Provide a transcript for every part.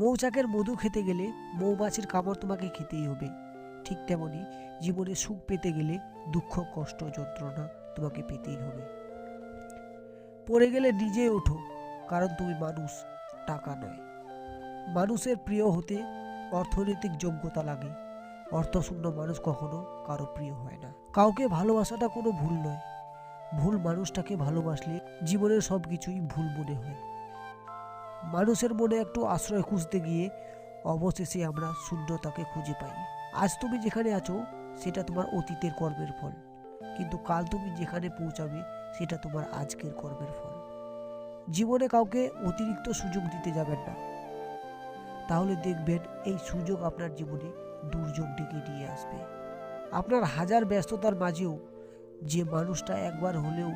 মৌচাকের মধু খেতে গেলে মৌমাছির কামড় তোমাকে খেতেই হবে। ঠিক তেমনি জীবনে সুখ পেতে গেলে দুঃখ, কষ্ট, যন্ত্রণা তোমাকে পেতেই হবে। পড়ে গেলে নিজে ওঠো, কারণ তুমি মানুষ, টাকা নয়। মানুষের প্রিয় হতে অর্থনৈতিক যোগ্যতা লাগে। অর্থশূন্য মানুষ কখনো কারও প্রিয় হয় না। কাউকে ভালোবাসাটা কোনো ভুল নয়। ভুল মানুষটাকে ভালোবাসলে জীবনের সব কিছুই ভুল মনে হয়। মানুষের মনে একটু আশ্রয় খুঁজতে গিয়ে অবশেষে আমরা শূন্যতাকে খুঁজে পাই। আজ তুমি যেখানে আছো, সেটা তোমার অতীতের কর্মের ফল। কিন্তু কাল তুমি যেখানে পৌঁছাবে, সেটা তোমার আজকের কর্মের ফল। জীবনে কাউকে অতিরিক্ত সুযোগ দিতে যাবেন না। তাহলে দেখবেন এই সুযোগ আপনার জীবনে দুর্যোগ ডেকে নিয়ে আসবে। আপনার হাজার ব্যস্ততার মাঝেও যে মানুষটা একবার হলেও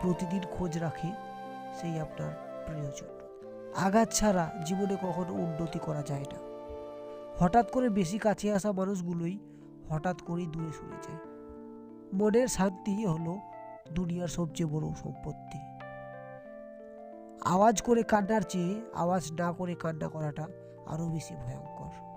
প্রতিদিন খোঁজ রাখে, সেই আপনার প্রিয়জন। আঘাত ছাড়া জীবনে কখনো উন্নতি করা যায় না। হঠাৎ করে বেশি কাছে আসা মানুষগুলোই হঠাৎ করেই দূরে সরে যায়। মনের শান্তি হলো দুনিয়ার সবচেয়ে বড় সম্পত্তি। আওয়াজ করে কান্নার চেয়ে আওয়াজ না করে কান্না করাটা আরও বেশি ভয়ঙ্কর।